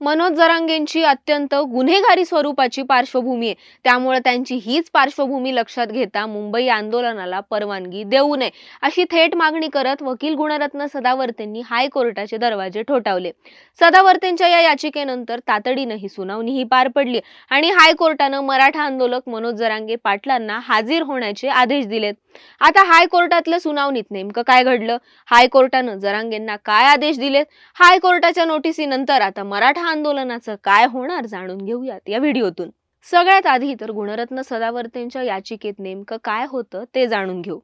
मनोज जरांगेंची अत्यंत गुन्हेगारी स्वरूपाची पार्श्वभूमी आहे. त्यामुळे त्यांची हीच पार्श्वभूमी लक्षात घेता मुंबई आंदोलनाला परवानगी देऊ नये अशी थेट मागणी करत वकील गुणरत्न सदावर्तेंनी हायकोर्टाचे दरवाजे ठोठावले. सदावर्तेंच्या या याचिकेनंतर तातडीनं ही सुनावणी ही पार पडली आणि हायकोर्टानं मराठा आंदोलक मनोज जरांगे पाटलांना हाजीर होण्याचे आदेश दिलेत. आता हायकोर्टातल्या सुनावणीत नेमकं काय घडलं? हायकोर्टानं जरांगेंना काय आदेश दिलेत? हायकोर्टाच्या नोटिसीनंतर आता मराठा आंदोलनाचं काय होणार जाणून घेऊयात या व्हिडिओतून. सगळ्यात आधी तर गुणरत्न सदावर्तेंच्या याचिकेत नेमकं काय होतं ते जाणून घेऊ.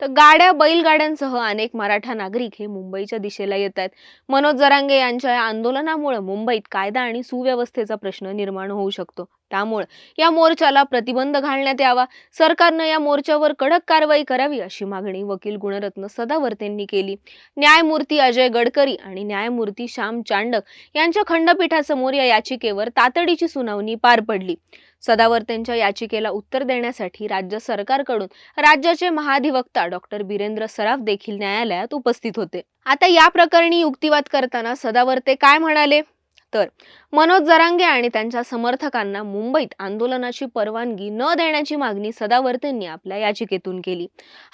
तर गाड्या बैलगाड्यांसह अनेक मराठा नागरिक हे मुंबईच्या दिशेला येत आहेत. मनोज जरांगे यांच्या या आंदोलनामुळे मुंबईत कायदा आणि सुव्यवस्थेचा प्रश्न निर्माण होऊ शकतो. त्यामुळे या मोर्चाला प्रतिबंध घालण्यात यावा. सरकारनं या मोर्चावर कडक कारवाई करावी अशी मागणी वकील गुणरत्न सदावर्तेंनी केली. न्यायमूर्ती अजय गडकरी आणि न्यायमूर्ती श्याम चांडक यांच्या खंडपीठासमोर या याचिकेवर तातडीची सुनावणी पार पडली. सदावर्तेंच्या याचिकेला उत्तर देण्यासाठी राज्य सरकारकडून राज्याचे महाधिवक्ता डॉक्टर बिरेंद्र सराफ देखील न्यायालयात उपस्थित होते. आता या प्रकरणी युक्तिवाद करताना सदावर्ते काय म्हणाले? तर मनोज जरांगे आणि त्यांच्या समर्थकांना मुंबईत आंदोलनाची परवानगी न देण्याची मागणी सदावर्तेंनी आपल्या याचिकेतून केली.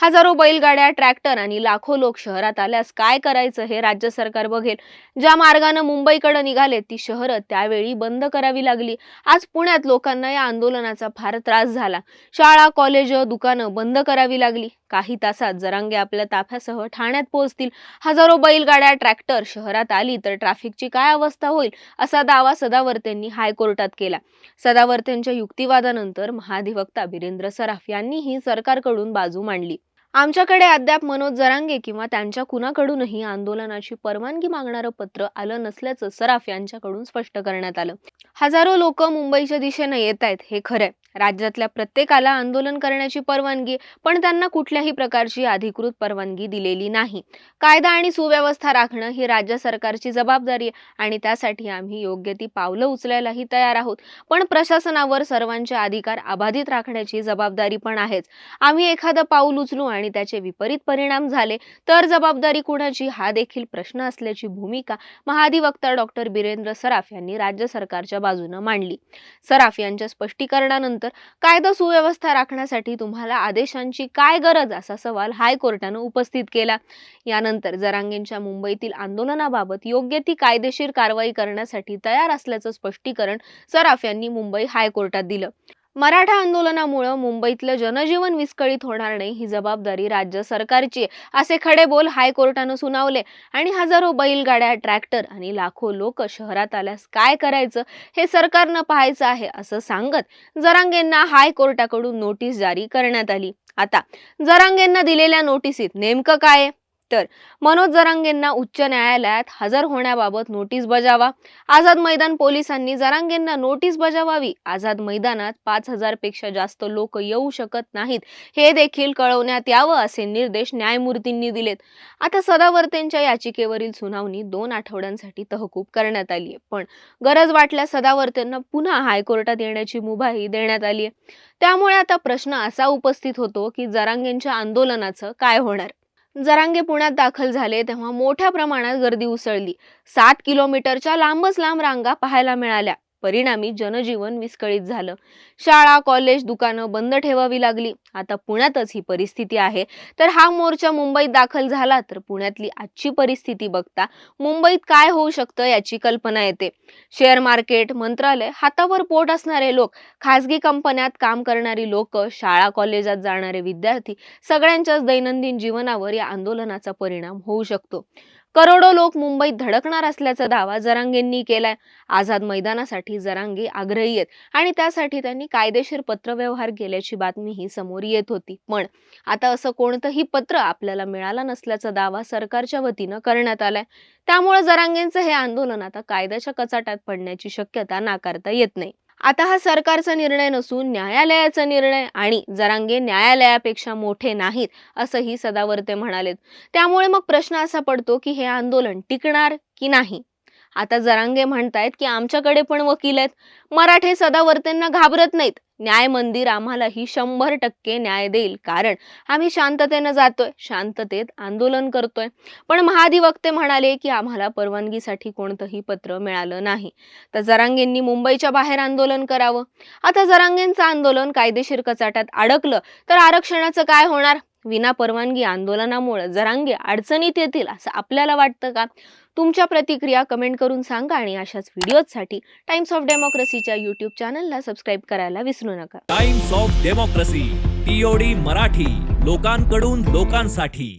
हजारो बैलगाड्या ट्रॅक्टर आणि लाखो लोक शहरात आल्यास काय करायचं हे राज्य सरकार बघेल. ज्या मार्गाने मुंबईकडे निघाले ती शहरं त्यावेळी बंद करावी लागली. आज पुण्यात लोकांना या आंदोलनाचा फार त्रास झाला. शाळा कॉलेज दुकानं बंद करावी लागली. काही तासात जरांगे आपल्या ताफ्यासह ठाण्यात पोहोचतील. हजारो बैलगाड्या ट्रॅक्टर शहरात आली तर ट्रॅफिकची काय अवस्था होईल असा दावा सदावर्तेंनी हायकोर्टात केला. सदावर्तेंच्या युक्तिवादानंतर महाधिवक्ता बिरेंद्र सराफ यांनीही सरकारकडून बाजू मांडली. आमच्याकडे अद्याप मनोज जरांगे किंवा त्यांच्या कुणाकडूनही आंदोलनाची परवानगी मागणारं पत्र आलं नसल्याचं सराफ यांच्याकडून स्पष्ट करण्यात आलं. हजारो लोक मुंबईच्या दिशेने येत आहेत हे खरंय. राज्यातल्या प्रत्येकाला आंदोलन करण्याची परवानगी पण त्यांना कुठल्याही प्रकारची अधिकृत परवानगी दिलेली नाही. कायदा आणि सुव्यवस्था राखणं ही राज्य सरकारची जबाबदारी आहे आणि त्यासाठी आम्ही योग्य ती पावलं उचलायलाही तयार आहोत. पण प्रशासनावर सर्वांचे अधिकार अबाधित राखण्याची जबाबदारी पण आहेच. आम्ही एखादं पाऊल उचलू आणि आणि त्याचे विपरीत परिणाम झाले. तर जबाबदारी कुणाची? हा देखील प्रश्न असल्याची भूमिका महाधिवक्ता डॉक्टर बिरेंद्र सराफ यांनी राज्य सरकारच्या बाजूनं मांडली. सराफ यांच्या स्पष्टीकरणानंतर कायदा सुव्यवस्था राखण्यासाठी तुम्हाला आदेशांची काय गरज? असा सवाल हायकोर्टानं उपस्थित केला. यानंतर जरांगेंच्या मुंबईतील आंदोलनाबाबत योग्य ती कायदेशीर कारवाई करण्यासाठी तयार असल्याचं स्पष्टीकरण सराफ यांनी मुंबई हायकोर्टात दिलं. मराठा आंदोलनामुळं मुंबईतलं जनजीवन विस्कळीत होणार नाही ही जबाबदारी राज्य सरकारची आहे असे खडे बोल हायकोर्टानं सुनावले. आणि हजारो बैलगाड्या ट्रॅक्टर आणि लाखो लोक शहरात आल्यास काय करायचं? हे सरकारनं पाहायचं आहे असं सांगत जरांगेंना हायकोर्टाकडून नोटीस जारी करण्यात आली. आता जरांगेंना दिलेल्या नोटिसीत नेमकं काय आहे? तर मनोज जरांगेंना उच्च न्यायालयात हजर होण्याबाबत नोटीस बजावा. आझाद मैदान पोलिसांनी जरांगेंना नोटीस बजावावी. आझाद मैदानात पाच हजारपेक्षा जास्त लोक येऊ शकत नाहीत. हे देखील कळवण्यात यावं असे निर्देश न्यायमूर्तींनी दिलेत. आता सदावर्तेंच्या याचिकेवरील सुनावणी दोन आठवड्यांसाठी तहकूब करण्यात आली आहे. पण गरज वाटल्यास सदावर्तेंना पुन्हा हायकोर्टात येण्याची मुभाही देण्यात आली आहे. त्यामुळे आता प्रश्न असा उपस्थित होतो की जरांगेंच्या आंदोलनाचं काय होणार? जरांगे पुण्यात दाखल झाले तेव्हा मोठ्या प्रमाणात गर्दी उसळली. सात किलोमीटरच्या लांबच लांब रांगा पाहायला मिळाल्या. परिणामी जनजीवन विस्कळीत झालं. शाळा कॉलेज दुकानं बंद ठेवावी लागली. आता पुण्यातच ही परिस्थिती आहे. तर हा मोर्चा मुंबईत दाखल झाला तर पुण्यातली आजची परिस्थिती बघता मुंबईत काय होऊ शकतं याची कल्पना येते. शेअर मार्केट मंत्रालय हातावर पोट असणारे लोक खासगी कंपन्यात काम करणारी लोक शाळा कॉलेजात जाणारे विद्यार्थी सगळ्यांच्याच दैनंदिन जीवनावर या आंदोलनाचा परिणाम होऊ शकतो. करोडो लोक मुंबईत धडकणार असल्याचा दावा जरांगेंनी केलाय. आझाद मैदानासाठी जरांगे आग्रही आहेत आणि त्यासाठी त्यांनी कायदेशीर पत्रव्यवहार केल्याची बातमीही समोर येत होती. पण आता असं कोणतंही पत्र आपल्याला मिळालं नसल्याचा दावा सरकारच्या वतीनं करण्यात आलाय. त्यामुळे जरांगेंचं हे आंदोलन आता कायद्याच्या कचाट्यात पडण्याची शक्यता नाकारता येत नाही. आता हा सरकारचा निर्णय नसून न्यायालयाचा निर्णय आणि जरांगे न्यायालयापेक्षा मोठे नाहीत असंही सदावर्ते म्हणालेत. त्यामुळे मग प्रश्न असा पडतो की हे आंदोलन टिकणार की नाही? आता जरांगे म्हणतायत की आमच्याकडे पण वकील आहेत. मराठे सदावर्तेंना घाबरत नाहीत. न्याय मंदिर आम्हालाही शंभर टक्के न्याय देईल कारण आम्ही शांततेनं जातोय शांततेत आंदोलन करतोय. पण महाधिवक्ते म्हणाले की आम्हाला परवानगीसाठी कोणतंही पत्र मिळालं नाही. तर जरांगेंनी मुंबईच्या बाहेर आंदोलन करावं. आता जरांगेंचं आंदोलन कायदेशीर कचाट्यात अडकलं तर आरक्षणाचं काय होणार? विना परवानगी आंदोलनामुळे जरांगे अडचणीत येतील असं आपल्याला वाटतं का? तुमच्या प्रतिक्रिया कमेंट करून सांगा आणि अशाच व्हिडिओजसाठी टाइम्स ऑफ डेमोक्रेसीच्या युट्यूब चॅनलला सबस्क्राईब करायला विसरू नका. Times of Democracy TOD Marathi लोकांकडून लोकांसाठी.